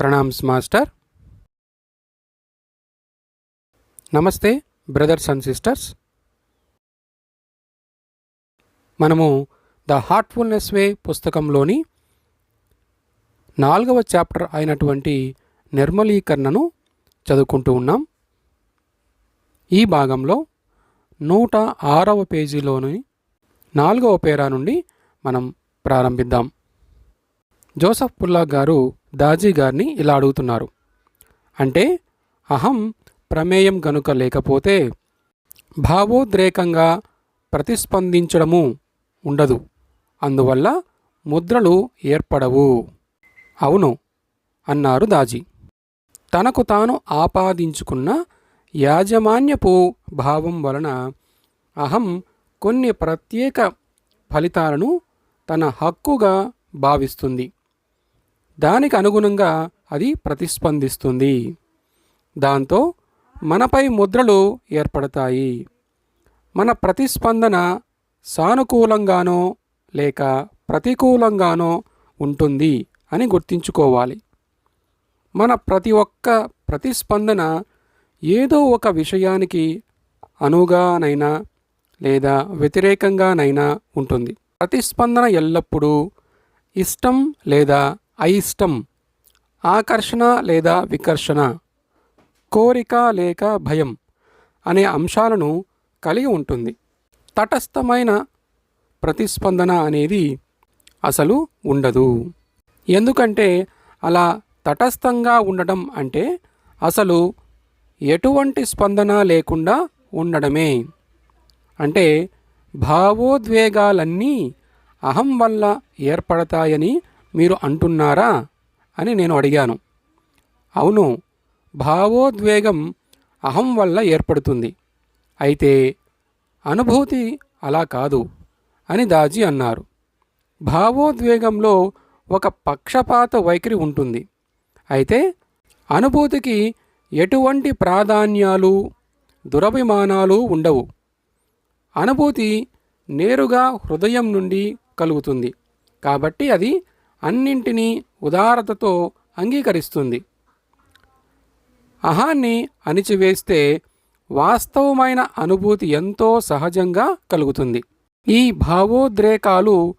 Pranams master. నమస్తే brothers and sisters. మనము the Heartfulness way పుస్తకంలోని నాలుగవ చాప్టర్ అయినటువంటి నిర్మలీకరణను చదువుకుంటూ ఉన్నాం. ఈ భాగంలో నూట ఆరవ పేజీలోని నాలుగవ పేరా నుండి మనం ప్రారంభిద్దాం. జోసఫ్ పుల్లా గారు దాజీ గారిని ఇలా అడుగుతున్నారు. అంటే అహం ప్రమేయం గనుక లేకపోతే భావోద్రేకంగా ప్రతిస్పందించడము ఉండదు. అందువల్ల ముద్రలు ఏర్పడవు. అవును అన్నారు దాజీ. తనకు తాను ఆపాదించుకున్న యాజమాన్యపు భావం వలన అహం కొన్ని ప్రత్యేక ఫలితాలను తన హక్కుగా భావిస్తుంది. దానికి అనుగుణంగా అది ప్రతిస్పందిస్తుంది. దాంతో మనపై ముద్రలు ఏర్పడతాయి. మన ప్రతిస్పందన సానుకూలంగానో లేక ప్రతికూలంగానో ఉంటుంది అని గుర్తుంచుకోవాలి. మన ప్రతి ఒక్క ప్రతిస్పందన ఏదో ఒక విషయానికి అనుగానైనా లేదా వ్యతిరేకంగానైనా ఉంటుంది. ప్రతిస్పందన ఎల్లప్పుడూ ఇష్టం లేదా అయిష్టం. ఆకర్షణ లేదా వికర్షణ. కోరిక లేక భయం అనే అంశాలను కలిగి ఉంటుంది. తటస్థమైన ప్రతిస్పందన అనేది అసలు ఉండదు. ఎందుకంటే అలా తటస్థంగా ఉండడం అంటే అసలు ఎటువంటి స్పందన లేకుండా ఉండడమే. అంటే భావోద్వేగాలన్నీ అహం వల్ల ఏర్పడతాయని మీరు అంటున్నారా అని నేను అడిగాను. అవును భావోద్వేగం అహం వల్ల ఏర్పడుతుంది. అయితే అనుభూతి అలా కాదు అని దాజీ అన్నారు. భావోద్వేగంలో ఒక పక్షపాత వైఖరి ఉంటుంది. అయితే అనుభూతికి ఎటువంటి ప్రాధాన్యాలు దురభిమానాలు ఉండవు. అనుభూతి నేరుగా హృదయం నుండి కలుగుతుంది. కాబట్టి అది అన్నింటినీ ఉదారతతో అంగీకరిస్తుంది. అహాన్ని అణిచివేస్తే వాస్తవమైన అనుభూతి ఎంతో సహజంగా కలుగుతుంది. ఈ భావోద్రేకాలు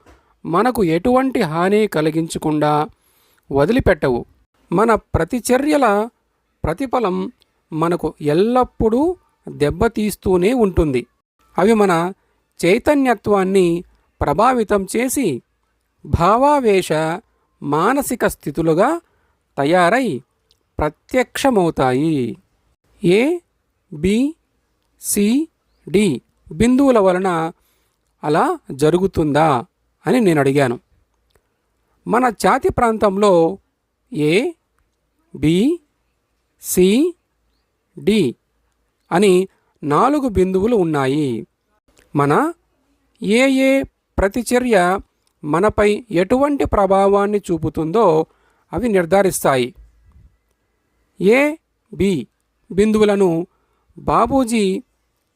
మనకు ఎటువంటి హాని కలిగించకుండా వదిలిపెట్టవు. మన ప్రతిచర్యల ప్రతిఫలం మనకు ఎల్లప్పుడూ దెబ్బతీస్తూనే ఉంటుంది. అవి మన చైతన్యత్వాన్ని ప్రభావితం చేసి భావావేశ మానసిక స్థితులుగా తయారై ప్రత్యక్షమవుతాయి. ఏ బి సి డి బిందువుల వలన అలా జరుగుతుందా అని నేను అడిగాను మన ఛాతి ప్రాంతంలో ఏ బి సి డి అని నాలుగు బిందువులు ఉన్నాయి. మన ఏఏ ప్రతిచర్య మనపై ఎటువంటి ప్రభావాన్ని చూపుతుందో అవి నిర్ధారిస్తాయి. ఏ బి బిందువులను బాబూజీ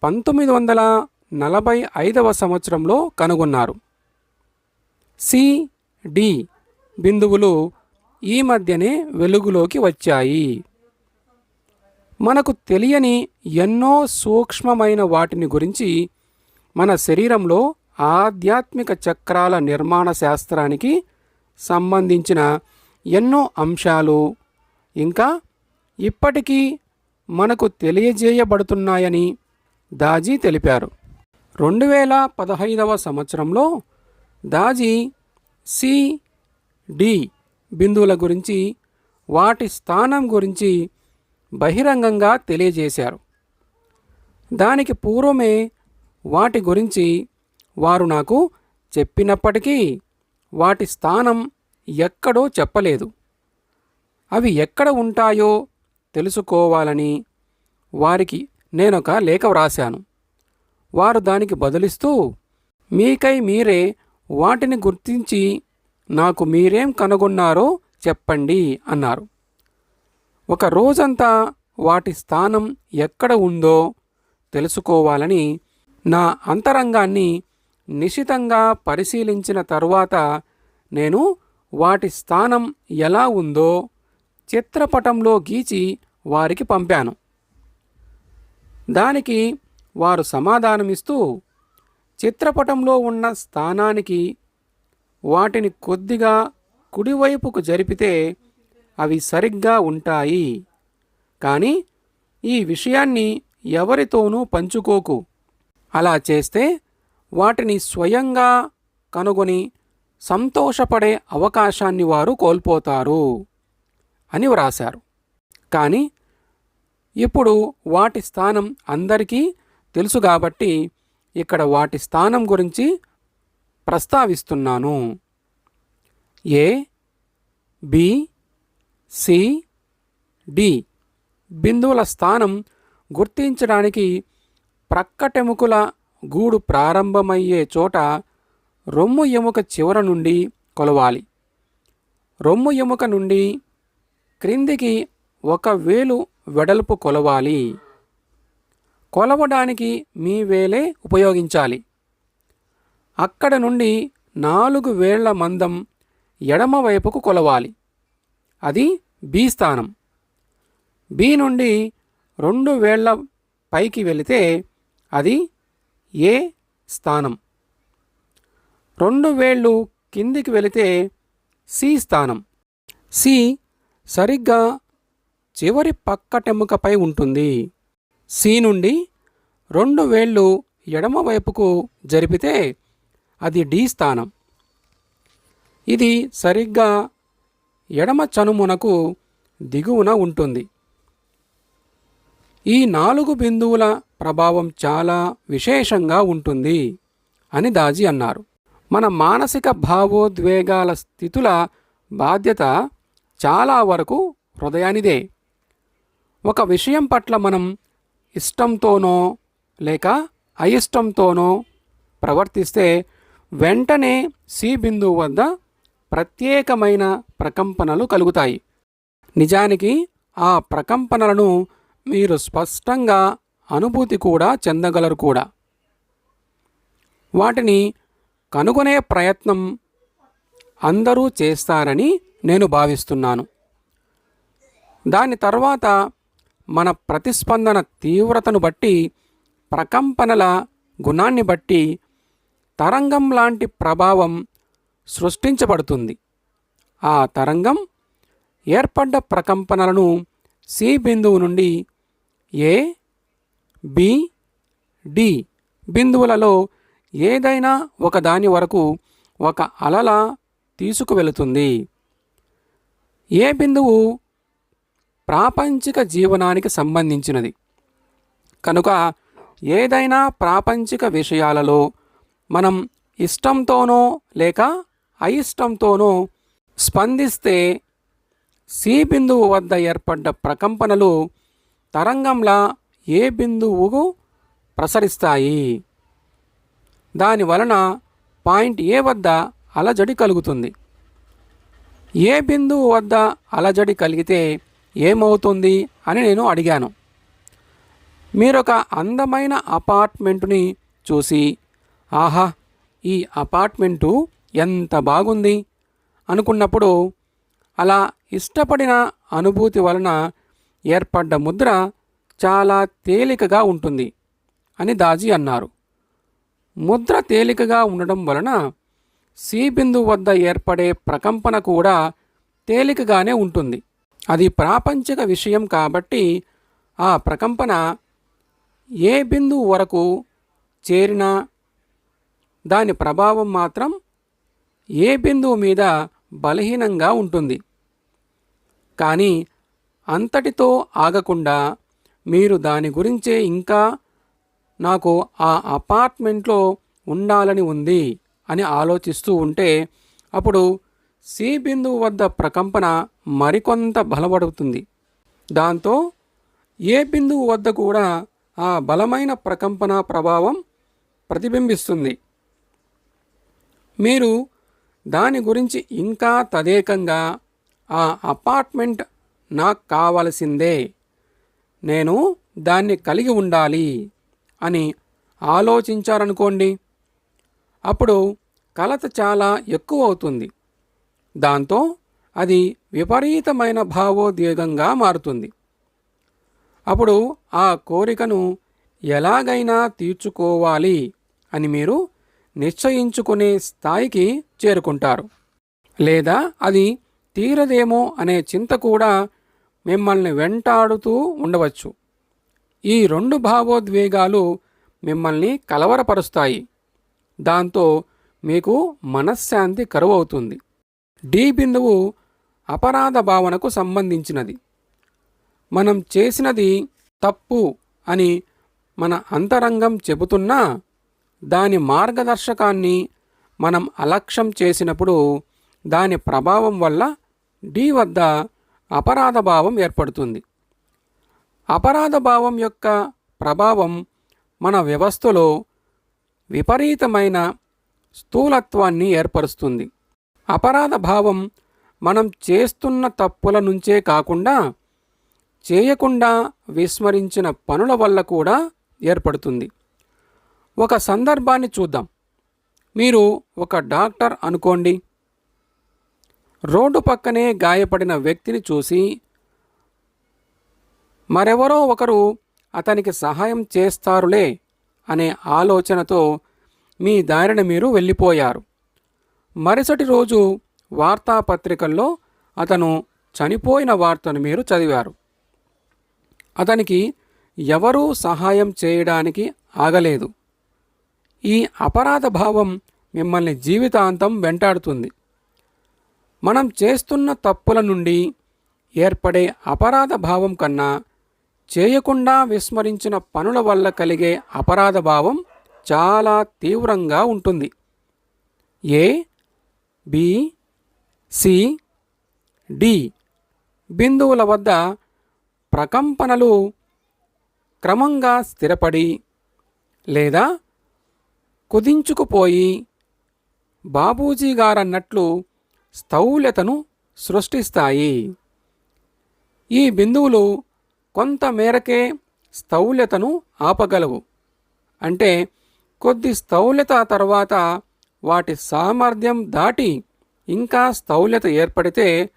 పంతొమ్మిది వందల నలభై ఐదవ సంవత్సరంలో కనుగొన్నారు. సి డి బిందువులు ఈ మధ్యనే వెలుగులోకి వచ్చాయి. మనకు తెలియని ఎన్నో సూక్ష్మమైన వాటిని గురించి మన శరీరంలో ఆధ్యాత్మిక చక్రాల నిర్మాణ శాస్త్రానికి సంబంధించిన ఎన్నో అంశాలు ఇంకా ఇప్పటికీ మనకు తెలియజేయబడుతున్నాయని దాజీ తెలిపారు. రెండు వేల పదహైదవ సంవత్సరంలో దాజీ సిడి బిందువుల గురించి వాటి స్థానం గురించి బహిరంగంగా తెలియజేశారు. దానికి పూర్వమే వాటి గురించి వారు నాకు చెప్పినప్పటికీ వాటి స్థానం ఎక్కడో చెప్పలేదు. అవి ఎక్కడ ఉంటాయో తెలుసుకోవాలని వారికి నేనొక లేఖ వ్రాశాను. వారు దానికి బదులిస్తూ మీకై మీరే వాటిని గుర్తించి నాకు మీరేం కనుగొన్నారో చెప్పండి అన్నారు. ఒక రోజంతా వాటి స్థానం ఎక్కడ ఉందో తెలుసుకోవాలని నా అంతరంగాన్ని నిశితంగా పరిశీలించిన తరువాత నేను వాటి స్థానం ఎలా ఉందో చిత్రపటంలో గీచి వారికి పంపాను. దానికి వారు సమాధానమిస్తూ చిత్రపటంలో ఉన్న స్థానానికి వాటిని కొద్దిగా కుడివైపుకు జరిపితే అవి సరిగ్గా ఉంటాయి. కానీ ఈ విషయాన్ని ఎవరితోనూ పంచుకోకు. అలా చేస్తే వాటిని స్వయంగా కనుగొని సంతోషపడే అవకాశాన్ని వారు కోల్పోతారు అని వ్రాశారు. కానీ ఇప్పుడు వాటి స్థానం అందరికీ తెలుసు కాబట్టి ఇక్కడ వాటి స్థానం గురించి ప్రస్తావిస్తున్నాను. ఏ బి సి డి బిందువుల స్థానం గుర్తించడానికి ప్రక్కటెముకల గూడు ప్రారంభమయ్యే చోట రొమ్ము ఎముక చివర నుండి కొలవాలి. రొమ్ము ఎముక నుండి క్రిందికి ఒక వేలు వెడల్పు కొలవాలి. కొలవడానికి మీ వేలే ఉపయోగించాలి. అక్కడ నుండి నాలుగు వేళ్ళ మందం ఎడమవైపుకు కొలవాలి. అది బి స్థానం. బి నుండి రెండు వేళ్ళ పైకి వెళితే అది ఏ స్థానం? రెండు వేళ్ళు కిందికి వెళితే సి స్థానం. సి సరిగ్గా చివరి పక్కటెముకపై ఉంటుంది. సి నుండి రెండు వేళ్ళు ఎడమవైపుకు జరిపితే అది డి స్థానం. ఇది సరిగ్గా ఎడమ చనుమునకు దిగువన ఉంటుంది. ఈ నాలుగు బిందువుల ప్రభావం చాలా విశేషంగా ఉంటుంది అని దాజీ అన్నారు. మన మానసిక భావోద్వేగాల స్థితుల బాధ్యత చాలా వరకు హృదయానిదే. ఒక విషయం పట్ల మనం ఇష్టంతోనో లేక అయిష్టంతోనో ప్రవర్తిస్తే వెంటనే సి బిందువు వద్ద ప్రత్యేకమైన ప్రకంపనలు కలుగుతాయి. నిజానికి ఆ ప్రకంపనలను మీరు స్పష్టంగా అనుభూతి కూడా చెందగలరు కూడా. వాటిని కనుగొనే ప్రయత్నం అందరూ చేస్తారని నేను భావిస్తున్నాను. దాని తర్వాత మన ప్రతిస్పందన తీవ్రతను బట్టి ప్రకంపనల గుణాన్ని బట్టి తరంగం లాంటి ప్రభావం సృష్టించబడుతుంది. ఆ తరంగం ఏర్పడ్డ ప్రకంపనలను సి బిందువు నుండి ఏ బి డి బిందువులలో ఏదైనా ఒక దాని వరకు ఒక అలల తీసుకువెళుతుంది. ఏ బిందువు ప్రాపంచిక జీవనానికి సంబంధించినది? కనుక ఏదైనా ప్రాపంచిక విషయాలలో మనం ఇష్టంతోనో లేక అయిష్టంతోనో స్పందిస్తే సి బిందువు వద్ద ఏర్పడ్డ ప్రకంపనలు తరంగంలా ఏ బిందువుకు ప్రసరిస్తాయి? దాని వలన పాయింట్ ఏ వద్ద అలజడి కలుగుతుంది? ఏ బిందువు వద్ద అలజడి కలిగితే ఏమవుతుంది అని నేను అడిగాను. మీరొక అందమైన అపార్ట్మెంటుని చూసి ఆహా ఈ అపార్ట్మెంటు ఎంత బాగుంది అనుకున్నప్పుడు అలా ఇష్టపడిన అనుభూతి వలన ఏర్పడ్డ ముద్ర చాలా తేలికగా ఉంటుంది అని దాజీ అన్నారు. ముద్ర తేలికగా ఉండడం వలన సి బిందువు వద్ద ఏర్పడే ప్రకంపన కూడా తేలికగానే ఉంటుంది. అది ప్రాపంచిక విషయం కాబట్టి ఆ ప్రకంపన ఏ బిందువు వరకు చేరినా దాని ప్రభావం మాత్రం ఏ బిందువు మీద బలహీనంగా ఉంటుంది. కానీ అంతటితో ఆగకుండా మీరు దాని గురించే ఇంకా నాకు ఆ అపార్ట్మెంట్లో ఉండాలని ఉంది అని ఆలోచిస్తూ ఉంటే అప్పుడు సి బిందువు వద్ద ప్రకంపన మరికొంత బలపడుతుంది. దాంతో ఏ బిందువు వద్ద కూడా ఆ బలమైన ప్రకంపన ప్రభావం ప్రతిబింబిస్తుంది. మీరు దాని గురించి ఇంకా తదేకంగా ఆ అపార్ట్మెంట్ నాకు కావలసిందే. నేను దాన్ని కలిగి ఉండాలి అని ఆలోచించారనుకోండి అప్పుడు కలత చాలా ఎక్కువ అవుతుంది దాంతో అది విపరీతమైన భావోద్వేగంగా మారుతుంది. అప్పుడు ఆ కోరికను ఎలాగైనా తీర్చుకోవాలి అని మీరు నిశ్చయించుకునే స్థాయికి చేరుకుంటారు. లేదా అది తీరదేమో అనే చింత కూడా మిమ్మల్ని వెంటాడుతూ ఉండవచ్చు. ఈ రెండు భావోద్వేగాలు మిమ్మల్ని కలవరపరుస్తాయి. దాంతో మీకు మనశ్శాంతి కరువవుతుంది. డి బిందువు అపరాధ భావనకు సంబంధించినది. మనం చేసినది తప్పు అని మన అంతరంగం చెబుతున్నా దాని మార్గదర్శకాన్ని మనం అలక్ష్యం చేసినప్పుడు దాని ప్రభావం వల్ల డి వద్ద అపరాధ భావం ఏర్పడుతుంది. అపరాధ భావం యొక్క ప్రభావం మన వ్యవస్థలో విపరీతమైన స్థూలత్వాన్ని ఏర్పరుస్తుంది. అపరాధ భావం మనం చేస్తున్న తప్పుల నుంచే కాకుండా చేయకుండా విస్మరించిన పనుల వల్ల కూడా ఏర్పడుతుంది. ఒక సందర్భాన్ని చూద్దాం. మీరు ఒక డాక్టర్ అనుకోండి. రోడ్డు పక్కనే గాయపడిన వ్యక్తిని చూసి మరెవరో ఒకరు అతనికి సహాయం చేస్తారులే అనే ఆలోచనతో మీ దారిన మీరు వెళ్ళిపోయారు. మరుసటి రోజు వార్తాపత్రికల్లో అతను చనిపోయిన వార్తను మీరు చదివారు. అతనికి ఎవరూ సహాయం చేయడానికి ఆగలేదు. ఈ అపరాధ భావం మిమ్మల్ని జీవితాంతం వెంటాడుతుంది. మనం చేస్తున్న తప్పుల నుండి ఏర్పడే అపరాధ భావం కన్నా చేయకుండా విస్మరించిన పనుల వల్ల కలిగే అపరాధ భావం చాలా తీవ్రంగా ఉంటుంది. ఏ బి సి డి బిందువుల వద్ద ప్రకంపనలు క్రమంగా స్థిరపడి లేదా కుదించుకుపోయి బాబూజీ గారన్నట్లు స్థౌల్యతను సృష్టిస్తాయి. ఈ బిందువులు కొంత మేరకే స్థౌల్యతను ఆపగలవు. అంటే కొద్ది స్థౌల్యత తర్వాత వాటి సామర్థ్యం దాటి ఇంకా స్థౌల్యత ఏర్పడితే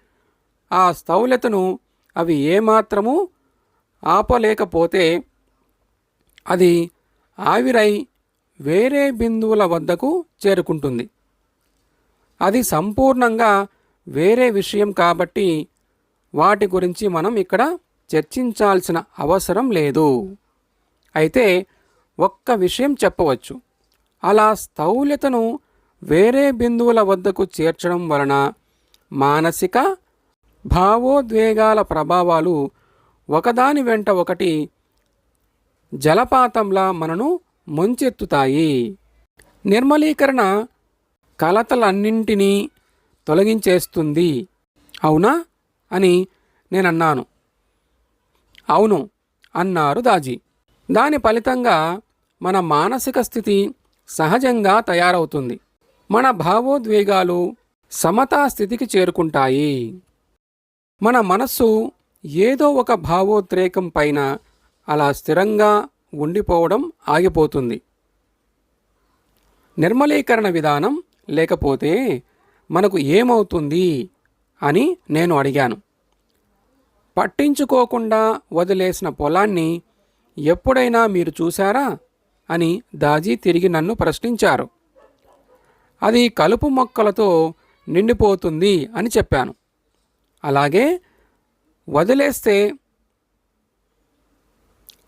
ఆ స్థౌల్యతను అవి ఏమాత్రము ఆపలేకపోతే అది ఆవిరై వేరే బిందువుల వద్దకు చేరుకుంటుంది. అది సంపూర్ణంగా వేరే విషయం కాబట్టి వాటి గురించి మనం ఇక్కడ చర్చించాల్సిన అవసరం లేదు. అయితే ఒక్క విషయం చెప్పవచ్చు. అలా స్థౌల్యతను వేరే బిందువుల వద్దకు చేర్చడం వలన మానసిక భావోద్వేగాల ప్రభావాలు ఒకదాని వెంట ఒకటి జలపాతంలా మనను ముంచెత్తుతాయి. నిర్మలీకరణ కలతలన్నింటినీ తొలగించేస్తుంది. అవునా? అని నేనన్నాను. అవును అన్నారు దాజీ. దాని ఫలితంగా మన మానసిక స్థితి సహజంగా తయారవుతుంది. మన భావోద్వేగాలు సమతా స్థితికి చేరుకుంటాయి. మన మనస్సు ఏదో ఒక భావోద్రేకం పైన అలా స్థిరంగా ఉండిపోవడం ఆగిపోతుంది. నిర్మలీకరణ విధానం లేకపోతే మనకు ఏమవుతుంది అని నేను అడిగాను. పట్టించుకోకుండా వదిలేసిన పొలాన్ని ఎప్పుడైనా మీరు చూశారా? అని దాజీ తిరిగి నన్ను ప్రశ్నించారు. అది కలుపు మొక్కలతో నిండిపోతుంది అని చెప్పాను. అలాగే వదిలేస్తే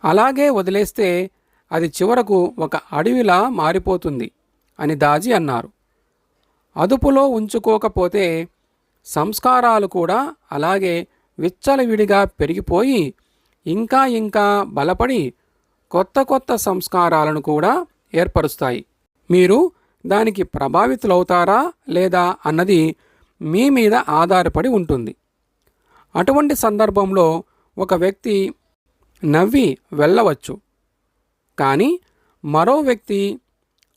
అలాగే వదిలేస్తే అది చివరకు ఒక అడవిలా మారిపోతుంది అని దాజీ అన్నారు. అదుపులో ఉంచుకోకపోతే సంస్కారాలు కూడా అలాగే విచ్చలవిడిగా పెరిగిపోయి ఇంకా ఇంకా బలపడి కొత్త కొత్త సంస్కారాలను కూడా ఏర్పరుస్తాయి. మీరు దానికి ప్రభావితులవుతారా లేదా అన్నది మీ మీద ఆధారపడి ఉంటుంది. అటువంటి సందర్భంలో ఒక వ్యక్తి నవ్వి వెళ్ళవచ్చు. కానీ మరో వ్యక్తి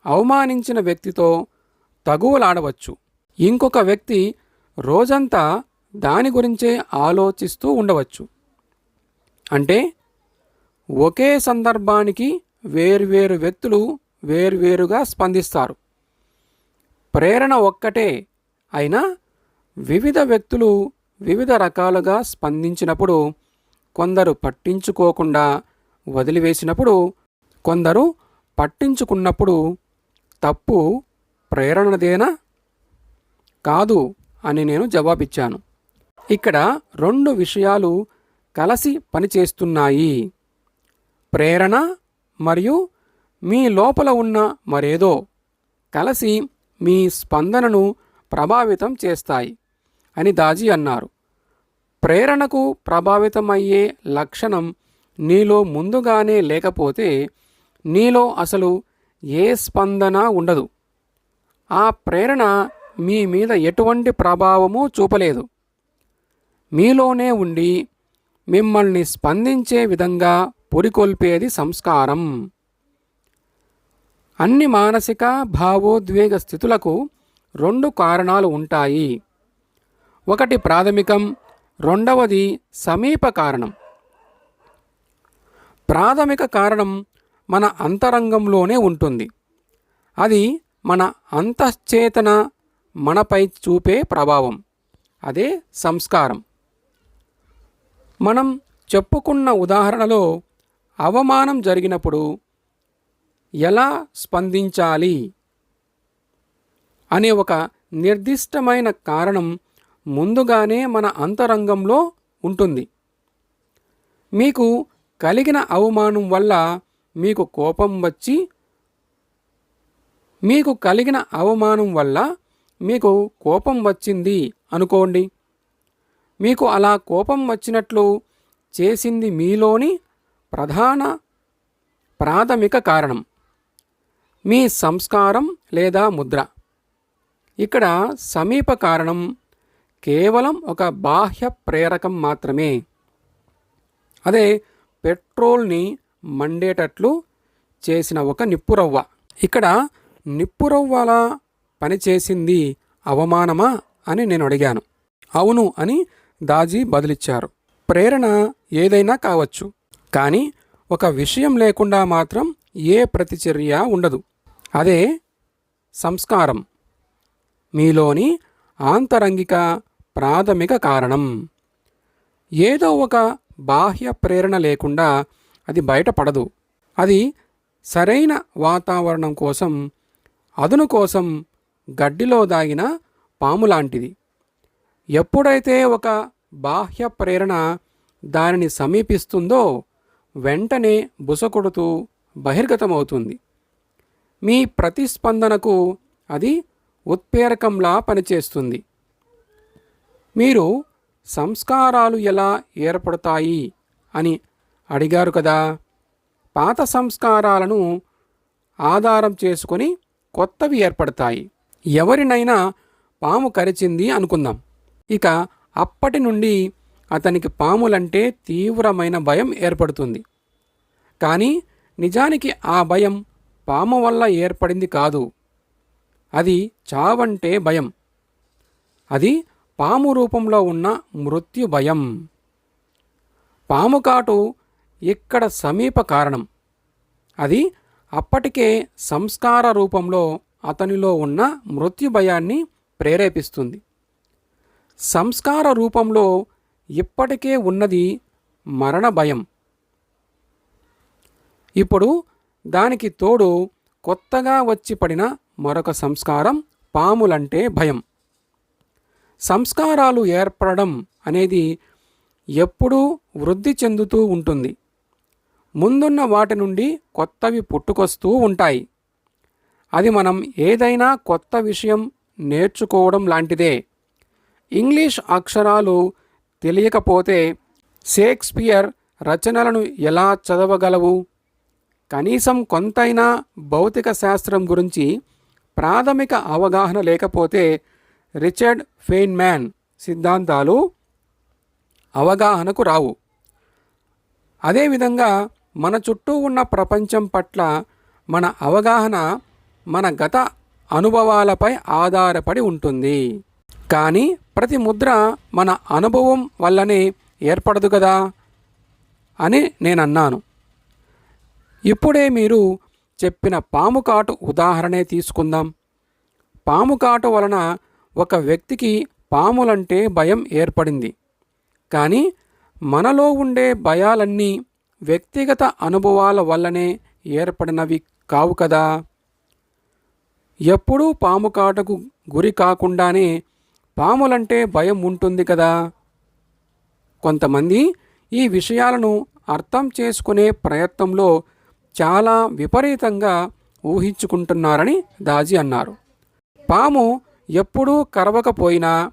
అవమానించిన వ్యక్తితో తగువలాడవచ్చు. ఇంకొక వ్యక్తి రోజంతా దాని గురించే ఆలోచిస్తూ ఉండవచ్చు. అంటే ఒకే సందర్భానికి వేర్వేరు వ్యక్తులు వేర్వేరుగా స్పందిస్తారు. ప్రేరణ ఒక్కటే అయినా వివిధ వ్యక్తులు వివిధ రకాలుగా స్పందించినప్పుడు కొందరు పట్టించుకోకుండా వదిలివేసినప్పుడు కొందరు పట్టించుకున్నప్పుడు తప్పు ప్రేరణదేనా? కాదు అని నేను జవాబిచ్చాను. ఇక్కడ రెండు విషయాలు కలిసి పనిచేస్తున్నాయి. ప్రేరణ మరియు మీ లోపల ఉన్న మరేదో కలిసి మీ స్పందనను ప్రభావితం చేస్తాయి అని దాజీ అన్నారు. ప్రేరణకు ప్రభావితమయ్యే లక్షణం నీలో ముందుగానే లేకపోతే నీలో అసలు ఏ స్పందన ఉండదు. ఆ ప్రేరణ మీ మీద ఎటువంటి ప్రభావము చూపలేదు. మీలోనే ఉండి మిమ్మల్ని స్పందించే విధంగా పురికొల్పేది సంస్కారం. అన్ని మానసిక భావోద్వేగ స్థితులకు రెండు కారణాలు ఉంటాయి. ఒకటి ప్రాథమికం రెండవది సమీప కారణం. ప్రాథమిక కారణం మన అంతరంగంలోనే ఉంటుంది. అది మన అంతఃచేతన మనపై చూపే ప్రభావం. అదే సంస్కారం. మనం చెప్పుకున్న ఉదాహరణలో అవమానం జరిగినప్పుడు ఎలా స్పందించాలి అనే ఒక నిర్దిష్టమైన కారణం ముందుగానే మన అంతరంగంలో ఉంటుంది. మీకు కలిగిన అవమానం వల్ల మీకు కోపం వచ్చి మీకు కలిగిన అవమానం వల్ల మీకు కోపం వచ్చింది అనుకోండి. మీకు అలా కోపం వచ్చినట్లు చేసింది మీలోని ప్రధాన ప్రాథమిక కారణం. మీ సంస్కారం లేదా ముద్ర. ఇక్కడ సమీప కారణం కేవలం ఒక బాహ్య ప్రేరకం మాత్రమే. అదే పెట్రోల్ని మండేటట్లు చేసిన ఒక నిప్పురవ్వ. ఇక్కడ నిప్పురవ్వలా? పనిచేసింది అవమానమా? అని నేను అడిగాను అవును అని దాజీ బదులిచ్చారు. ప్రేరణ ఏదైనా కావచ్చు. కానీ ఒక విషయం లేకుండా మాత్రం ఏ ప్రతిచర్య ఉండదు. అదే సంస్కారం. మీలోని ఆంతరంగిక ప్రాథమిక కారణం. ఏదో ఒక బాహ్య ప్రేరణ లేకుండా అది బయటపడదు. అది సరైన వాతావరణం కోసం అదును కోసం గడ్డిలో దాగిన పాము లాంటిది ఎప్పుడైతే ఒక బాహ్య ప్రేరణ దానిని సమీపిస్తుందో వెంటనే బుసకొడుతూ బహిర్గతమవుతుంది. మీ ప్రతిస్పందనకు అది ఉత్ప్రేరకంలా పనిచేస్తుంది. మీరు సంస్కారాలు ఎలా ఏర్పడతాయి అని అడిగారు కదా. పాత సంస్కారాలను ఆధారం చేసుకొని కొత్తవి ఏర్పడతాయి. ఎవరినైనా పాము కరిచింది అనుకుందాం. ఇక అప్పటి నుండి అతనికి పాములంటే తీవ్రమైన భయం ఏర్పడుతుంది. కానీ నిజానికి ఆ భయం పాము వల్ల ఏర్పడింది కాదు. అది చావంటే భయం. అది పాము రూపంలో ఉన్న మృత్యు భయం. పాము కాటు ఇక్కడ సమీప కారణం. అది అప్పటికే సంస్కార రూపంలో అతనిలో ఉన్న మృత్యు భయాన్ని ప్రేరేపిస్తుంది. సంస్కార రూపంలో ఇప్పటికే ఉన్నది మరణ భయం ఇప్పుడు దానికి తోడు కొత్తగా వచ్చి పడిన మరొక సంస్కారం పాములంటే భయం. సంస్కారాలు ఏర్పడడం అనేది ఎప్పుడూ వృద్ధి చెందుతూ ఉంటుంది. ముందున్న వాటి నుండి కొత్తవి పుట్టుకొస్తూ ఉంటాయి. అది మనం ఏదైనా కొత్త విషయం నేర్చుకోవడం లాంటిదే. ఇంగ్లీష్ అక్షరాలు తెలియకపోతే షేక్స్పియర్ రచనలను ఎలా చదవగలవు? కనీసం కొంతైనా భౌతిక శాస్త్రం గురించి ప్రాథమిక అవగాహన లేకపోతే రిచర్డ్ ఫెయిన్మ్యాన్ సిద్ధాంతాలు అవగాహనకు రావు. అదేవిధంగా మన చుట్టూ ఉన్న ప్రపంచం పట్ల మన అవగాహన మన గత అనుభవాలపై ఆధారపడి ఉంటుంది. కానీ ప్రతి ముద్ర మన అనుభవం వల్లనే ఏర్పడదు కదా? అని నేను అన్నాను ఇప్పుడే మీరు చెప్పిన పాము కాటు ఉదాహరణే తీసుకుందాం. పాము కాటు వలన ఒక వ్యక్తికి పాములంటే భయం ఏర్పడింది. కానీ మనలో ఉండే భయాలన్నీ వ్యక్తిగత అనుభవాల వల్లనే ఏర్పడినవి కావు కదా. ఎప్పుడూ పాము కాటకు గురి కాకుండానే పాములంటే భయం ఉంటుంది కదా. కొంతమంది ఈ విషయాలను అర్థం చేసుకునే ప్రయత్నంలో చాలా విపరీతంగా ఊహించుకుంటున్నారని దాజీ అన్నారు. పాము ఎప్పుడూ కరవకపోయినా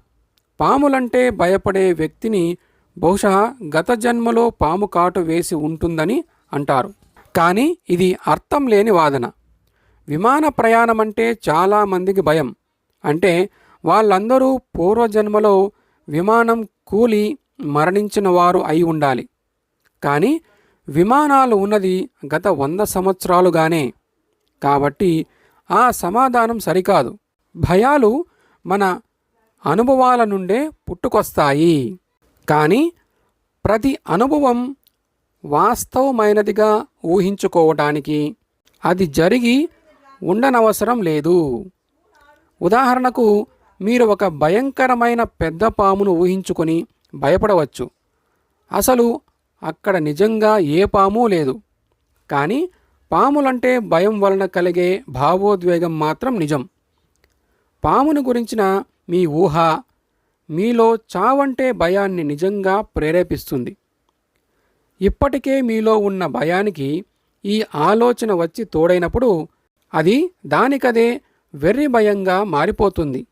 పాములంటే భయపడే వ్యక్తిని బహుశా గత జన్మలో పాము కాటు వేసి ఉంటుందని అంటారు. కానీ ఇది అర్థం లేని వాదన. విమాన ప్రయాణం అంటే చాలామందికి భయం. అంటే వాళ్ళందరూ పూర్వజన్మలో విమానం కూలి మరణించిన వారు అయి ఉండాలి. కానీ విమానాలు ఉన్నది గత వంద సంవత్సరాలుగానే. కాబట్టి ఆ సమాధానం సరికాదు. భయాలు మన అనుభవాల నుండే పుట్టుకొస్తాయి. కానీ ప్రతి అనుభవం వాస్తవమైనదిగా ఊహించుకోవటానికి అది జరిగి ఉండనవసరం లేదు. ఉదాహరణకు మీరు ఒక భయంకరమైన పెద్ద పామును ఊహించుకొని భయపడవచ్చు. అసలు అక్కడ నిజంగా ఏ పాము లేదు. కానీ పాములంటే భయం వలన కలిగే భావోద్వేగం మాత్రం నిజం. పామును గురించిన మీ ఊహ మీలో చావంటే భయాన్ని నిజంగా ప్రేరేపిస్తుంది. ఇప్పటికే మీలో ఉన్న భయానికి ఈ ఆలోచన వచ్చి తోడైనప్పుడు అది దానికదే వెర్రి భయంగా మారిపోతుంది.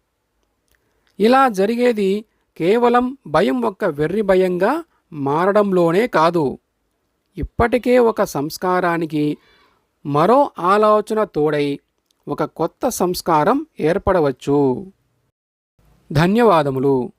ఇలా జరిగేది కేవలం భయం ఒక్క వెర్రి భయంగా మారడంలోనే కాదు. ఇప్పటికే ఒక సంస్కారానికి మరో ఆలోచన తోడై ఒక కొత్త సంస్కారం ఏర్పడవచ్చు. ధన్యవాదములు.